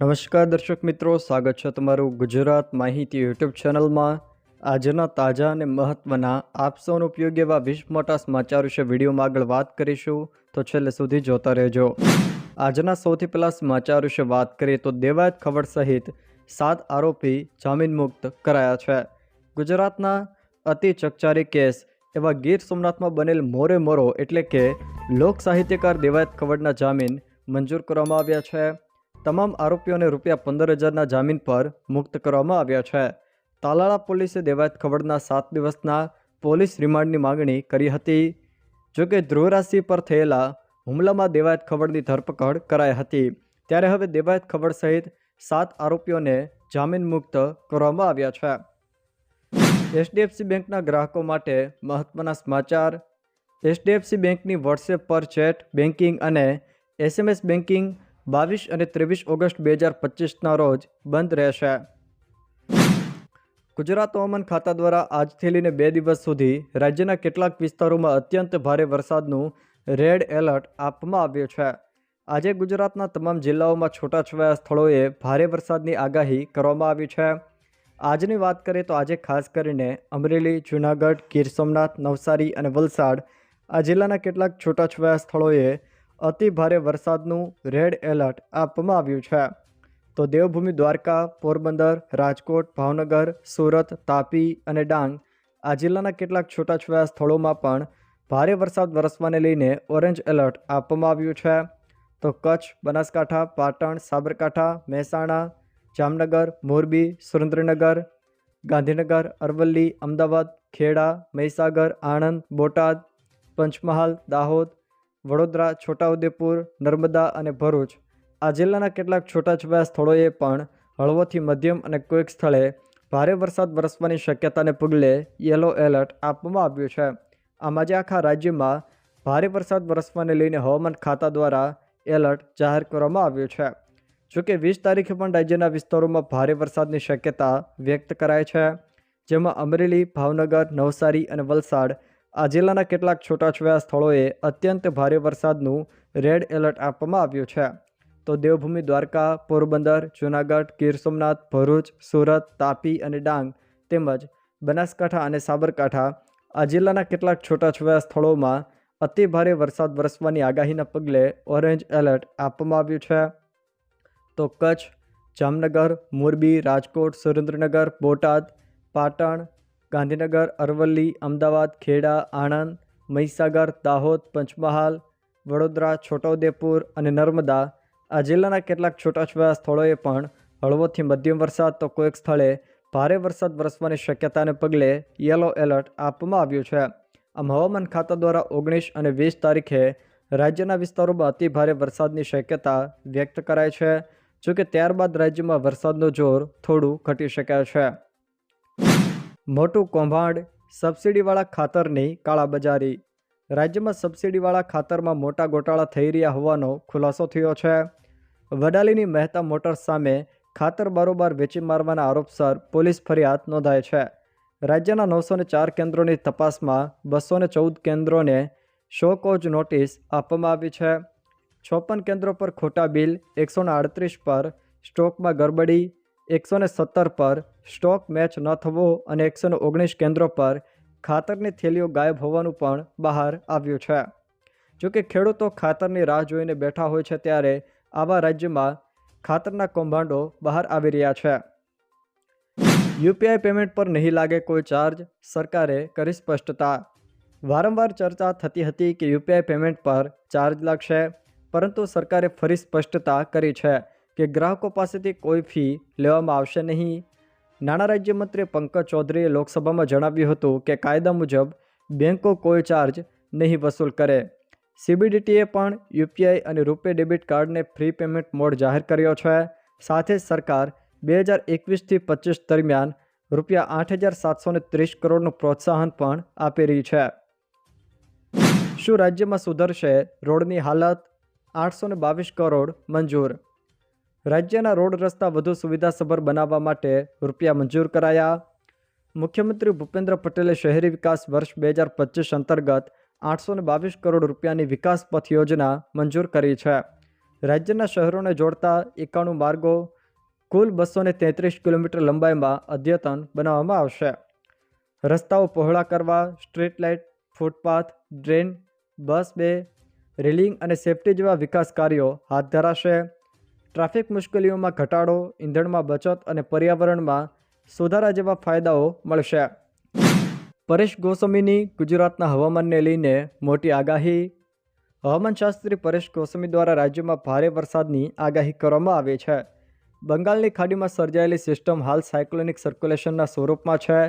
નમસ્કાર દર્શક મિત્રો, સ્વાગત છે તમારું ગુજરાત માહિતી યુટ્યુબ ચેનલમાં. આજના તાજા અને મહત્ત્વના આપ સૌનો ઉપયોગી એવા વીસ મોટા સમાચાર વિશે વિડીયોમાં આગળ વાત કરીશું, તો છેલ્લે સુધી જોતા રહેજો. આજના સૌથી પહેલાં સમાચાર વિશે વાત કરીએ તો દેવાયત ખબર સહિત સાત આરોપી જામીન મુક્ત કરાયા છે. ગુજરાતના અતિ ચકચારી કેસ એવા ગીર સોમનાથમાં બનેલ મોરે મોરો એટલે કે લોક સાહિત્યકાર દેવાયત ખવડના જામીન મંજૂર કરવામાં આવ્યા છે. તમામ આરોપીઓને રૂપિયા પંદર હજારના જામીન પર મુક્ત કરવામાં આવ્યા છે. તાલાળા પોલીસે દેવાયત ખવડના સાત દિવસના પોલીસ રિમાન્ડની માગણી કરી હતી. જોકે ધ્રુવરાશિ પર થયેલા હુમલામાં દેવાયત ખવડની ધરપકડ કરાઈ હતી. ત્યારે હવે દેવાયત ખવડ સહિત સાત આરોપીઓને જામીન મુક્ત કરવામાં આવ્યા છે. એચડીએફસી બેંકના ગ્રાહકો માટે મહત્ત્વના સમાચાર. એચડીએફસી બેંકની વોટ્સએપ પર ચેટ બેન્કિંગ અને એસએમએસ બેન્કિંગ બાવીસ અને ત્રેવીસ ઓગસ્ટ બે હજાર પચીસના રોજ બંધ રહેશે. ગુજરાત હવામાન ખાતા દ્વારા આજથી લઈને બે દિવસ સુધી રાજ્યના કેટલાક વિસ્તારોમાં અત્યંત ભારે વરસાદનું રેડ એલર્ટ આપવામાં આવ્યું છે. આજે ગુજરાતના તમામ જિલ્લાઓમાં છૂટાછવાયા સ્થળોએ ભારે વરસાદની આગાહી કરવામાં આવી છે. આજની વાત કરીએ તો આજે ખાસ કરીને અમરેલી, જૂનાગઢ, ગીર સોમનાથ, નવસારી અને વલસાડ આ જિલ્લાના કેટલાક છૂટાછવાયા સ્થળોએ અતિ ભારે વરસાદનું રેડ એલર્ટ આપવામાં આવ્યું છે. તો દેવભૂમિ દ્વારકા, પોરબંદર, રાજકોટ, ભાવનગર, સુરત, તાપી અને ડાંગ આ જિલ્લાના કેટલાક છૂટાછવાયા સ્થળોમાં પણ ભારે વરસાદ વરસવાને લઈને ઓરેન્જ એલર્ટ આપવામાં આવ્યું છે. તો કચ્છ, બનાસકાંઠા, પાટણ, સાબરકાંઠા, મહેસાણા, જામનગર, મોરબી, સુરેન્દ્રનગર, ગાંધીનગર, અરવલ્લી, અમદાવાદ, ખેડા, મહીસાગર, આણંદ, બોટાદ, પંચમહાલ, દાહોદ વડોદરા, છોટાઉદેપુર, નર્મદા અને ભરૂચ. આ જિલ્લાના કેટલાક છૂટાછવાયા સ્થળોએ પણ હળવોથી મધ્યમ અને કોઈક સ્થળે ભારે વરસાદ વરસવાની શક્યતાને પગલે યલો એલર્ટ આપવામાં આવ્યું છે. આમ આજે આખા રાજ્યમાં ભારે વરસાદ વરસવાને લઈને હવામાન ખાતા દ્વારા એલર્ટ જાહેર કરવામાં આવ્યું છે. જોકે વીસ તારીખે પણ રાજ્યના વિસ્તારોમાં ભારે વરસાદની શક્યતા વ્યક્ત કરાય છે. જેમાં અમરેલી, ભાવનગર, નવસારી અને વલસાડ આ જિલ્લાના કેટલાક છૂટાછવાયા સ્થળોએ અત્યંત ભારે વરસાદનું રેડ એલર્ટ આપવામાં આવ્યું છે. તો દેવભૂમિ, દ્વારકા, પોરબંદર, જૂનાગઢ, ગીર સોમનાથ, ભરૂચ, સુરત, તાપી અને ડાંગ તેમજ બનાસકાંઠા અને સાબરકાંઠા આ જિલ્લાના કેટલાક છૂટાછવાયા સ્થળોમાં અતિ ભારે વરસાદ વરસવાની આગાહીના પગલે ઓરેન્જ એલર્ટ આપવામાં આવ્યું છે. તો કચ્છ, જામનગર, મોરબી, રાજકોટ, સુરેન્દ્રનગર, બોટાદ, પાટણ ગાંધીનગર, અરવલ્લી, અમદાવાદ, ખેડા, આણંદ, મહીસાગર, દાહોદ, પંચમહાલ, વડોદરા, છોટાઉદેપુર અને નર્મદા. આ જિલ્લાના કેટલાક છૂટાછવાયા સ્થળોએ પણ હળવોથી મધ્યમ વરસાદ તો કોઈક સ્થળે ભારે વરસાદ વરસવાની શક્યતાને પગલે યલો એલર્ટ આપવામાં આવ્યું છે. આમ હવામાન ખાતા દ્વારા ઓગણીસ અને વીસ તારીખે રાજ્યના વિસ્તારોમાં અતિ ભારે વરસાદની શક્યતા વ્યક્ત કરાઈ છે, જોકે ત્યારબાદ રાજ્યમાં વરસાદનું જોર થોડું ઘટી શકાય છે. મોટું કૌભાંડ સબસિડીવાળા ખાતરની કાળાબજારી. રાજ્યમાં સબસિડીવાળા ખાતરમાં મોટા ગોટાળા થઈ રહ્યા હોવાનો ખુલાસો થયો છે. વડાલીની મહેતા મોટર્સ સામે ખાતર બારોબાર વેચી મારવાના આરોપસર પોલીસ ફરિયાદ નોંધાય છે. રાજ્યના નવસો ચાર કેન્દ્રોની તપાસમાં બસો ચૌદ કેન્દ્રોને શો કોજ નોટિસ આપવામાં આવી છે. છપ્પન કેન્દ્રો પર ખોટા બિલ, એકસો આડત્રીસ પર સ્ટોકમાં ગરબડી એકસો સત્તર પર સ્ટોક મેચ ન થવો અને એકસો ઓગણીસ કેન્દ્રો પર ખાતરની થેલીઓ ગાયબ હોવાનું પણ બહાર આવ્યું છે. જોકે ખેડૂતો ખાતરની રાહ જોઈને બેઠા હોય છે ત્યારે આવા રાજ્યમાં ખાતરના કૌભાંડો બહાર આવી રહ્યા છે. યુપીઆઈ પેમેન્ટ પર નહીં લાગે કોઈ ચાર્જ, સરકારે કરી સ્પષ્ટતા. વારંવાર ચર્ચા થતી હતી કે યુપીઆઈ પેમેન્ટ પર ચાર્જ લાગશે, પરંતુ સરકારે ફરી સ્પષ્ટતા કરી છે. કે ગ્રાહકો પાસેથી કોઈ ફી લેવામાં આવશે નહીં. નાણાં રાજ્યમંત્રી પંકજ ચૌધરીએ લોકસભામાં જણાવ્યું હતું કે કાયદા મુજબ બેન્કો કોઈ ચાર્જ નહીં વસૂલ કરે. સીબીડીટીએ પણ યુપીઆઈ અને રૂપે ડેબિટ કાર્ડને ફ્રી પેમેન્ટ મોડ જાહેર કર્યો છે. સાથે જ સરકાર બે હજાર એકવીસથી પચીસ દરમિયાન રૂપિયા આઠ હજાર સાતસો ત્રીસ કરોડનું પ્રોત્સાહન પણ આપી રહી છે. શું રાજ્યમાં સુધરશે રોડની હાલત? આઠસો બાવીસ કરોડ મંજૂર રાજ્યના રોડ રસ્તા વધુ સુવિધાસભર બનાવવા માટે રૂપિયા મંજૂર કરાયા. મુખ્યમંત્રી ભૂપેન્દ્ર પટેલે શહેરી વિકાસ વર્ષ બે હજાર પચીસ અંતર્ગત આઠસો બાવીસ કરોડ રૂપિયાની વિકાસ પથ યોજના મંજૂર કરી છે. રાજ્યના શહેરોને જોડતા એકાણું માર્ગો કુલ બસો તેત્રીસ કિલોમીટર લંબાઈમાં અદ્યતન બનાવવામાં આવશે. રસ્તાઓ પહોળા કરવા, street light, footpath, drain, bus bay, railing અને સેફટી જેવા વિકાસ કાર્યો હાથ ધરાશે. ટ્રાફિક મુશ્કેલીઓમાં ઘટાડો, ઈંધણમાં બચત અને પર્યાવરણમાં સુધારા જેવા ફાયદાઓ મળશે. પરેશ ગોસ્વામીની ગુજરાતના હવામાનને લઈને મોટી આગાહી. હવામાનશાસ્ત્રી પરેશ ગોસ્વામી દ્વારા રાજ્યમાં ભારે વરસાદની આગાહી કરવામાં આવી છે. બંગાળની ખાડીમાં સર્જાયેલી સિસ્ટમ હાલ સાયક્લોનિક સર્ક્યુલેશનના સ્વરૂપમાં છે,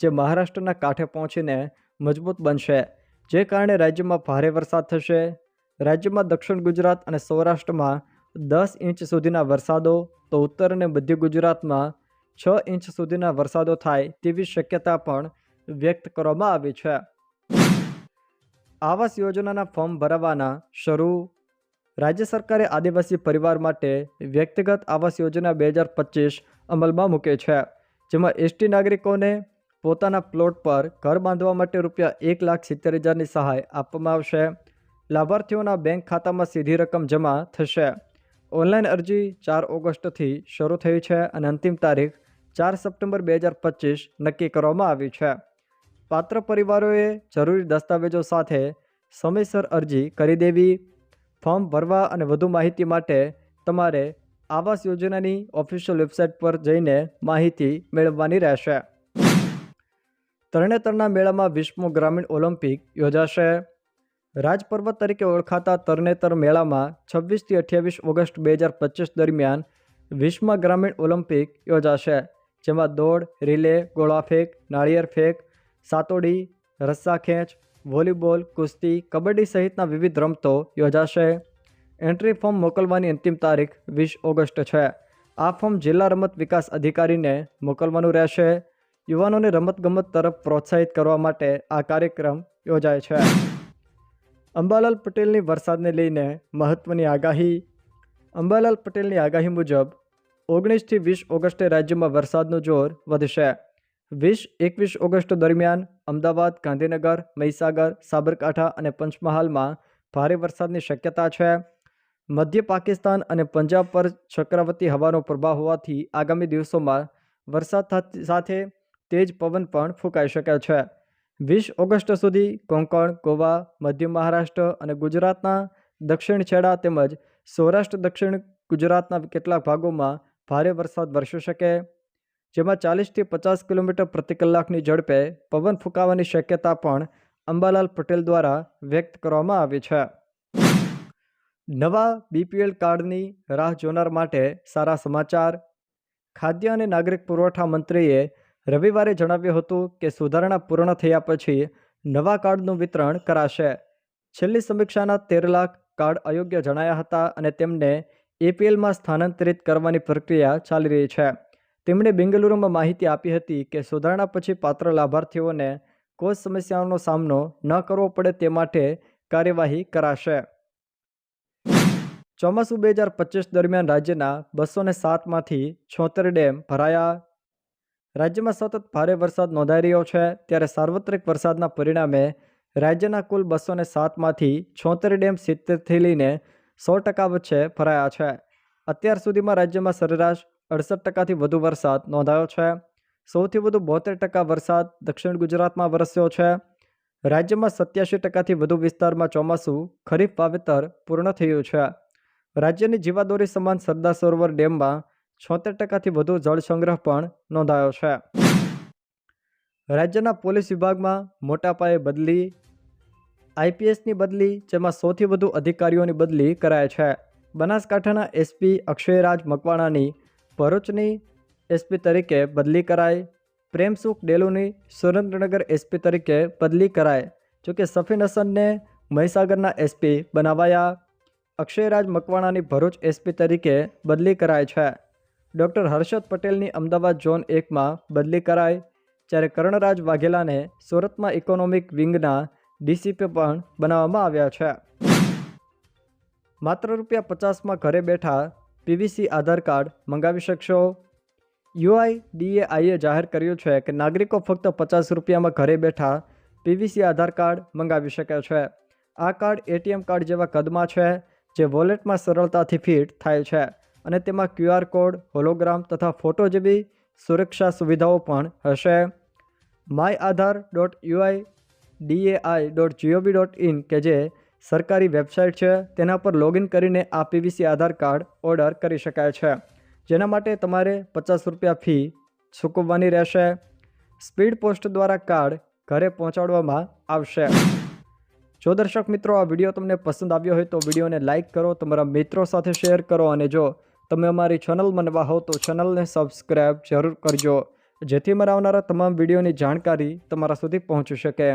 જે મહારાષ્ટ્રના કાંઠે પહોંચીને મજબૂત બનશે, જે કારણે રાજ્યમાં ભારે વરસાદ થશે. રાજ્યમાં દક્ષિણ ગુજરાત અને સૌરાષ્ટ્રમાં દસ ઇંચ સુધીના વરસાદો તો ઉત્તર અને મધ્ય ગુજરાતમાં છ ઇંચ સુધીના વરસાદો થાય તેવી શક્યતા પણ વ્યક્ત કરવામાં આવી છે. આવાસ યોજનાના ફોર્મ ભરાવાના શરૂ રાજ્ય સરકારે આદિવાસી પરિવાર માટે વ્યક્તિગત આવાસ યોજના બે હજાર પચીસ અમલમાં મૂકે છે, જેમાં એસટી નાગરિકોને પોતાના પ્લોટ પર ઘર બાંધવા માટે રૂપિયા એક લાખ સિત્તેર હજારની સહાય આપવામાં આવશે. લાભાર્થીઓના બેંક ખાતામાં સીધી રકમ જમા થશે. ઓનલાઈન અરજી ચાર ઓગસ્ટથી શરૂ થઈ છે અને અંતિમ તારીખ ચાર સપ્ટેમ્બર બે હજાર પચીસ નક્કી કરવામાં આવી છે. પાત્ર પરિવારોએ જરૂરી દસ્તાવેજો સાથે સમયસર અરજી કરી દેવી, ફોર્મ ભરવા અને વધુ માહિતી માટે તમારે આવાસ યોજનાની ઓફિશિયલ વેબસાઇટ પર જઈને માહિતી મેળવવાની રહેશે. તરણેતરના મેળામાં વિશ્વ ગ્રામીણ ઓલિમ્પિક યોજાશે. રાજપર્વત તરીકે ઓળખાતા તરણેતર મેળામાં છવ્વીસથી અઠ્યાવીસ ઓગસ્ટ બે હજાર પચીસ દરમિયાન વિશ્વ ગ્રામીણ ઓલિમ્પિક યોજાશે, જેમાં દોડ, રિલે ગોળા ફેંક નાળિયેર ફેંક, સાતોડી રસ્સા ખેંચ વોલીબોલ, કુસ્તી, કબડ્ડી સહિતના વિવિધ રમતો યોજાશે. એન્ટ્રી ફોર્મ મોકલવાની અંતિમ તારીખ વીસ ઓગસ્ટ છે. આ ફોર્મ જિલ્લા રમત વિકાસ અધિકારીને મોકલવાનું રહેશે. યુવાનોને રમતગમત તરફ પ્રોત્સાહિત કરવા માટે આ કાર્યક્રમ યોજાય છે. અંબાલાલ પટેલની વરસાદને લઈને મહત્ત્વની આગાહી. અંબાલાલ પટેલની આગાહી મુજબ ઓગણીસથી વીસ ઓગસ્ટે રાજ્યમાં વરસાદનું જોર વધશે. વીસ એકવીસ ઓગસ્ટ દરમિયાન અમદાવાદ, ગાંધીનગર, મહીસાગર, સાબરકાંઠા અને પંચમહાલમાં ભારે વરસાદની શક્યતા છે. મધ્ય પાકિસ્તાન અને પંજાબ પર ચક્રવર્તી હવાનો પ્રભાવ હોવાથી આગામી દિવસોમાં વરસાદ સાથે તેજ પવન પણ ફૂંકાઈ શકે છે. વીસ ઓગસ્ટ સુધી કોંકણ, ગોવા, મધ્ય મહારાષ્ટ્ર અને ગુજરાતના દક્ષિણ છેડા તેમજ સૌરાષ્ટ્ર, દક્ષિણ ગુજરાતના કેટલાક ભાગોમાં ભારે વરસાદ વરસી શકે. જેમાં ચાલીસથી પચાસ કિલોમીટર પ્રતિ કલાકની ઝડપે પવન ફૂંકાવાની શક્યતા પણ અંબાલાલ પટેલ દ્વારા વ્યક્ત કરવામાં આવી છે. નવા બીપીએલ કાર્ડની રાહ જોનાર માટે સારા સમાચાર. ખાદ્ય અને નાગરિક પુરવઠા મંત્રીએ રવિવારે જણાવ્યું હતું કે સુધારણા પૂર્ણ થયા પછી નવા કાર્ડનું વિતરણ કરાશે. છેલ્લી સમીક્ષાના તેર લાખ કાર્ડ અયોગ્ય જણાયા હતા અને તેમને એપીએલમાં સ્થાનાંતરિત કરવાની પ્રક્રિયા ચાલી રહી છે. તેમણે બેંગલુરુમાં માહિતી આપી હતી કે સુધારણા પછી પાત્ર લાભાર્થીઓને કોઈ સમસ્યાઓનો સામનો ન કરવો પડે તે માટે કાર્યવાહી કરાશે. ચોમાસું બે હજાર પચીસ દરમિયાન રાજ્યના બસો ને સાતમાંથી છોતેર ડેમ ભરાયા રાજ્યમાં સતત ભારે વરસાદ નોંધાઈ રહ્યો છે. ત્યારે સાર્વત્રિક વરસાદના પરિણામે રાજ્યના કુલ બસો ને સાતમાંથી છોતેર ડેમ સિત્તેરથી લઈને સો ટકા વચ્ચે ભરાયા છે. અત્યાર સુધીમાં રાજ્યમાં સરેરાશ અડસઠ ટકાથી વધુ વરસાદ નોંધાયો છે. સૌથી વધુ બોતેર ટકા વરસાદ દક્ષિણ ગુજરાતમાં વરસ્યો છે. રાજ્યમાં સત્યાસી ટકાથી વધુ વિસ્તારમાં ચોમાસું ખરીફ વાવેતર પૂર્ણ થયું છે. રાજ્યની જીવાદોરી સમાન સરદાર સરોવર ડેમમાં છોતેર ટકાથી વધુ જળ સંગ્રહ પણ નોંધાયો છે. રાજ્યના પોલીસ વિભાગમાં મોટા પાયે બદલી, આઈપીએસની બદલી, જેમાં સૌથી વધુ અધિકારીઓની બદલી કરાય છે. બનાસકાંઠાના એસપી અક્ષયરાજ મકવાણાની ભરૂચની એસપી તરીકે બદલી કરાઈ પ્રેમસુખ ડેલુની સુરેન્દ્રનગર એસપી તરીકે બદલી કરાય. જોકે સફીન હસનને મહીસાગરના એસપી બનાવાયા. અક્ષયરાજ મકવાણાની ભરૂચ એસપી તરીકે બદલી કરાય છે. ડૉક્ટર હર્ષદ પટેલની અમદાવાદ ઝોન એકમાં બદલી કરાઈ, જ્યારે કર્ણરાજ વાઘેલાને સુરતમાં ઇકોનોમિક વિંગના ડીસીપી પણ બનાવવામાં આવ્યા છે. માત્ર રૂપિયા પચાસમાં ઘરે બેઠા પીવીસી આધાર કાર્ડ મંગાવી શકશો? યુઆઈડીએઆઈએ જાહેર કર્યું છે કે નાગરિકો ફક્ત પચાસ રૂપિયામાં ઘરે બેઠા પીવીસી આધાર કાર્ડ મંગાવી શકે છે. આ કાર્ડ એટીએમ કાર્ડ જેવા કદમાં છે, જે વોલેટમાં સરળતાથી ફિટ થાય છે. અને તેમાં ક્યુઆર કોડ હોલોગ્રામ તથા ફોટો જેવી સુરક્ષા સુવિધાઓ પણ હશે. My Aadhaar dot UIDAI dot gov dot in કે જે સરકારી વેબસાઇટ છે, તેના પર લોગિન કરીને આ પીવીસી આધાર કાર્ડ ઓર્ડર કરી શકાય છે. જેના માટે તમારે પચાસ રૂપિયા ફી ચૂકવવાની રહેશે. સ્પીડ પોસ્ટ દ્વારા કાર્ડ ઘરે પહોંચાડવામાં આવશે. જો દર્શક મિત્રો આ વીડિયો તમને પસંદ આવ્યો હોય તો વિડીયોને લાઇક કરો, તમારા મિત્રો સાથે શેર કરો અને જો તમે અમારી ચેનલમાં નવા હો તો ચેનલને સબસ્ક્રાઈબ જરૂર કરજો, જેથી મારા આવનારા તમામ વિડીયોની જાણકારી તમારા સુધી પહોંચી શકે.